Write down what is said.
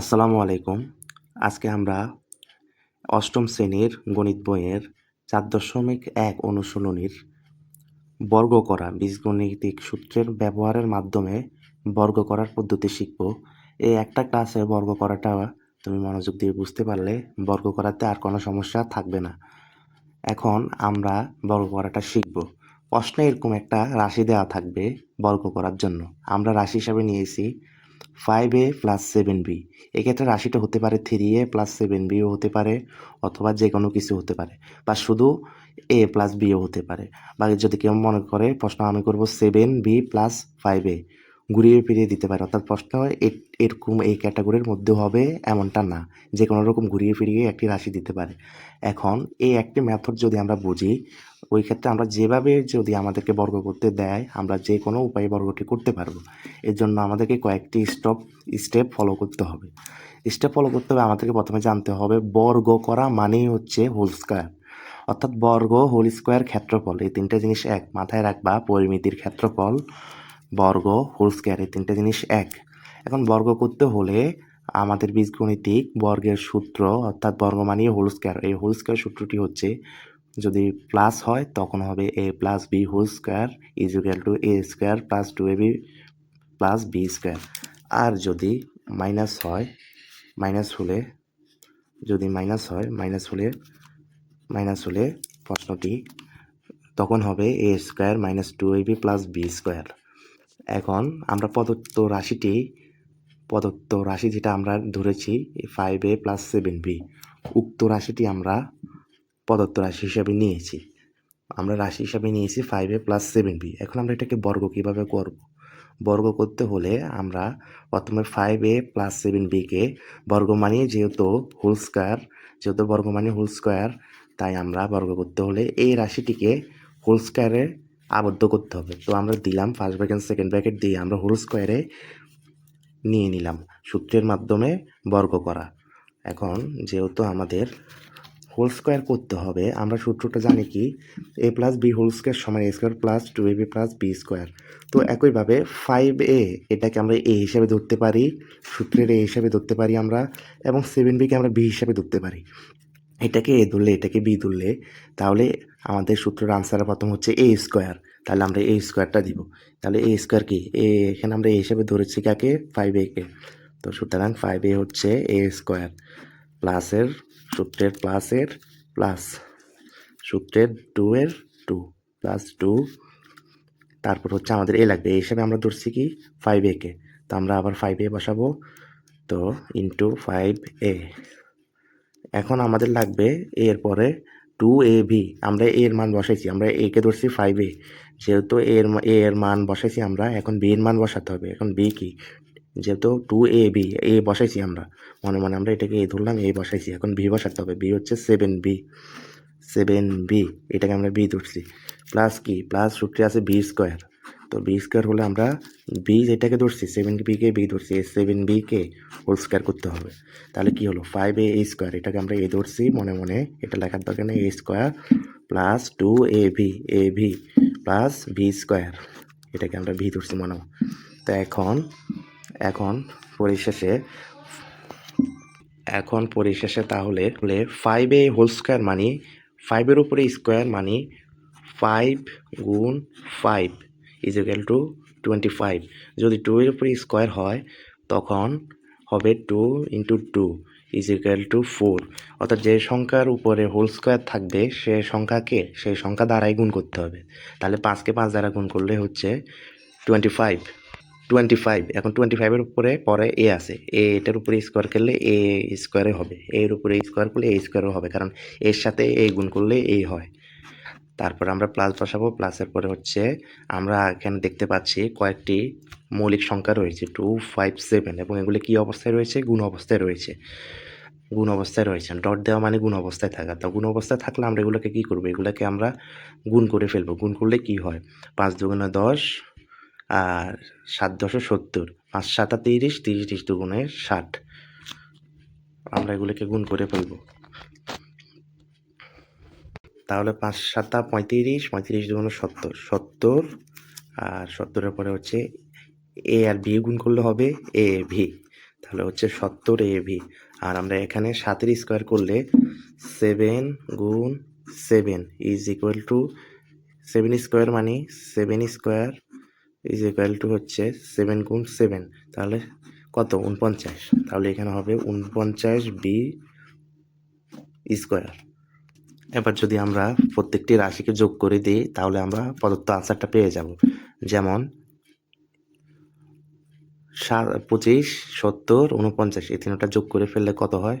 আসসালামু আলাইকুম। আজকে আমরা অষ্টম শ্রেণির গণিত বইয়ের চার দশমিক এক অনুশীলনীর বর্গ করা বীজগণিতিক সূত্রের ব্যবহারের মাধ্যমে বর্গ করার পদ্ধতি শিখব। এই একটা ক্লাসে বর্গ করাটা তুমি মনোযোগ দিয়ে বুঝতে পারলে বর্গ করাতে আর কোনো সমস্যা থাকবে না। এখন আমরা বর্গ করাটা শিখব। প্রশ্নে এরকম একটা রাশি দেওয়া থাকবে বর্গ করার জন্য। আমরা রাশি হিসাবে নিয়েছি five A plus seven B এক্ষেত্রে রাশিটা হতে পারে থ্রি এ প্লাস সেভেন বিও হতে পারে, অথবা যে কোনো কিছু হতে পারে, বা শুধু এ প্লাস বিও হতে পারে। বা যদি কেউ মনে করে, প্রশ্ন আমি করব seven B plus five A ঘুরিয়ে ফিরিয়ে দিতে পারে। অর্থাৎ প্রশ্ন এরকম এই ক্যাটাগরির মধ্যে হবে এমনটা না। যে কোনো রকম ঘুরিয়ে ফিরিয়ে একটি রাশি দিতে পারে। এখন এই একটি মেথড যদি আমরা বুঝি, ওই ক্ষেত্রে আমরা যেভাবে যদি আমাদেরকে বর্গ করতে দেয়, আমরা যে কোনো উপায়ে বর্গটি করতে পারব। এর জন্য আমাদেরকে কয়েকটি স্টপ স্টেপ ফলো করতে হবে। স্টেপ ফলো করতে হবে, আমাদেরকে প্রথমে জানতে হবে, বর্গ করা মানেই হচ্ছে হোল স্কোয়ার অর্থাৎ বর্গ হোল স্কোয়ার ক্ষেত্রফল, এই তিনটে জিনিস এক। মাথায় রাখবা, পরিমিতির ক্ষেত্রফল বর্গ হোল স্কোয়ার এই তিনটে জিনিস এক। এখন বর্গ করতে হলে আমাদের বীজগণিতিক বর্গের সূত্র, অর্থাৎ বর্গ মানিয়ে হোল স্কোয়ার এই হোল স্কোয়ার সূত্রটি হচ্ছে, যদি প্লাস হয়, তখন হবে A plus B whole square is equal to A square plus two A B plus B square আর যদি মাইনাস হয় মাইনাস হলে, যদি মাইনাস হয় মাইনাস হলে মাইনাস হলে প্রশ্নটি, তখন হবে A square minus two A B plus B square এখন আমরা প্রদত্ত রাশিটি, প্রদত্ত রাশি যেটা আমরা ধরেছি five A plus seven B উক্ত রাশিটি আমরা প্রদত্ত রাশি হিসাবে নিয়েছি। আমরা রাশি হিসাবে নিয়েছি five A plus seven B এখন আমরা এটাকে বর্গ কীভাবে করব? বর্গ করতে হলে আমরা প্রথমে ফাইভ এ প্লাস সেভেন বিকে বর্গ মানিয়ে যেহেতু হোল স্কোয়ার যেহেতু বর্গ মানিয়ে হোল স্কোয়ার তাই আমরা বর্গ করতে হলে এই রাশিটিকে হোল স্কোয়ারে আবদ্ধ করতে হবে। তো আমরা দিলাম ফার্স্ট ব্র্যাকেট সেকেন্ড ব্র্যাকেট দিয়ে আমরা হোল স্কোয়ারে নিয়ে নিলাম। সূত্রের মাধ্যমে বর্গ করা। এখন যেহেতু আমাদের হোল স্কোয়ার করতে হবে, আমরা সূত্রটা জানি কি? A plus B whole square সমান A square plus two A B plus B square তো একইভাবে ফাইভ এ এটাকে আমরা এ হিসাবে ধরতে পারি, সূত্রের এ হিসাবে ধরতে পারি আমরা, এবং সেভেন বিকে আমরা বি হিসাবে ধরতে পারি। এটাকে এ ধরলে, এটাকে বি ধরলে, তাহলে আমাদের সূত্রের আনসার প্রথম হচ্ছে এ স্কোয়ার তাহলে আমরা এ স্কোয়ারটা দিব। তাহলে এ স্কোয়ার কি? এ, এখানে আমরা এ হিসাবে ধরেছি কাকে? ফাইভ একে তো সুতরাং ফাইভ এ হচ্ছে এ স্কোয়ার প্লাসের সূত্রের প্লাসের প্লাস সূত্রের টু এর টু প্লাস টু তারপর হচ্ছে আমাদের এ লাগবে। এই হিসাবে আমরা ধরছি কি? ফাইভ একে তো আমরা আবার ফাইভ এ বসাবো। তো ইন্টু ফাইভ এ এখন আমাদের লাগবে এর পরে টু এ ভি আমরা এর মান বসাইছি, আমরা এ কে ধরছি ফাইভ এ যেহেতু এর এ এর মান বসাইছি আমরা, এখন বি এর মান বসাতে হবে, এখন বি কি? যেহেতু টু এ বি এ বসাইছি আমরা, মনে মনে আমরা এটাকে এ ধরলাম এ বসাইছি, এখন বি বসাতে হবে বি হচ্ছে সেভেন বি সেভেন বি এটাকে আমরা বি ধরছি প্লাস কি? প্লাস সূত্রে আছে বি স্কোয়ার তো বি স্কোয়ার হলে আমরা বি যেটাকে ধরছি সেভেন বিকে বি ধরছি এ সেভেন বিকে হোল স্কোয়ার করতে হবে। তাহলে কি হলো? ফাইভ এ এ স্কোয়ার এটাকে আমরা এ ধরছি, মনে মনে এটা লেখার দরকার নেই A square plus two A B A B plus B square এটাকে আমরা ভি ধরছি মনে। তো এখন এখন পরিশেষে এখন পরিশেষে তাহলে হলে ফাইভ এ হোল স্কোয়ার মানে ফাইভের উপরে স্কোয়ার মানে ফাইভ গুণ five is equal to twenty five যদি টু এর উপরে স্কোয়ার হয়, তখন হবে two into two is equal to four অর্থাৎ যে সংখ্যার উপরে হোল স্কোয়ার থাকবে, সে সংখ্যাকে, সেই সংখ্যা দ্বারাই গুণ করতে হবে। তাহলে পাঁচকে পাঁচ দ্বারা গুণ করলে হচ্ছে টোয়েন্টি ফাইভ টোয়েন্টি ফাইভ এখন টোয়েন্টি ফাইভের উপরে পরে এ আছে। এ এটার উপরে স্কোয়ার করলে এ স্কোয়ারে হবে এর উপরে স্কোয়ার করলে এ স্কোয়ারও হবে, কারণ এর সাথে এ গুণ করলে এ হয়। তারপর আমরা প্লাস বসাবো প্লাসের পরে হচ্ছে আমরা এখানে দেখতে পাচ্ছি কয়েকটি মৌলিক সংখ্যা রয়েছে টু ফাইভ সেভেন এবং এগুলি কী অবস্থায় রয়েছে? গুণ অবস্থায় রয়েছে। গুণ অবস্থায় রয়েছে। ডট দেওয়া মানে গুণ অবস্থায় থাকা। তো গুণ অবস্থায় থাকলে আমরা এগুলোকে কী করব? এগুলোকে আমরা গুণ করে ফেলব। গুণ করলে কি হয়? পাঁচ দুগুণে দশ আর সাত দশে সত্তর। পাঁচ সাতা তিরিশ তিরিশ তিরিশ দুগুণে ষাট। আমরা এগুলোকে গুণ করে ফেলব। তাহলে পাঁচ সাতা পঁয়ত্রিশ পঁয়ত্রিশ দুগুণে সত্তর। সত্তর, আর সত্তরের পরে হচ্ছে এ আর বি গুণ করলে হবে এ ভি। তাহলে হচ্ছে সত্তর এ ভি। আর আমরা এখানে সাতের স্কোয়ার করলে সেভেন গুণ seven is equal to seven square মানে seven square is equal to হচ্ছে সেভেন গুণ সেভেন তাহলে কত? উনপঞ্চাশ। তাহলে এখানে হবে উনপঞ্চাশ বি স্কোয়ার এবার যদি আমরা প্রত্যেকটি রাশিকে যোগ করে দিই, তাহলে আমরা প্রদত্ত আনসারটা পেয়ে যাব। যেমন পঁচিশ, সত্তর, উনপঞ্চাশ, এই তিনটা যোগ করে ফেললে কত হয়?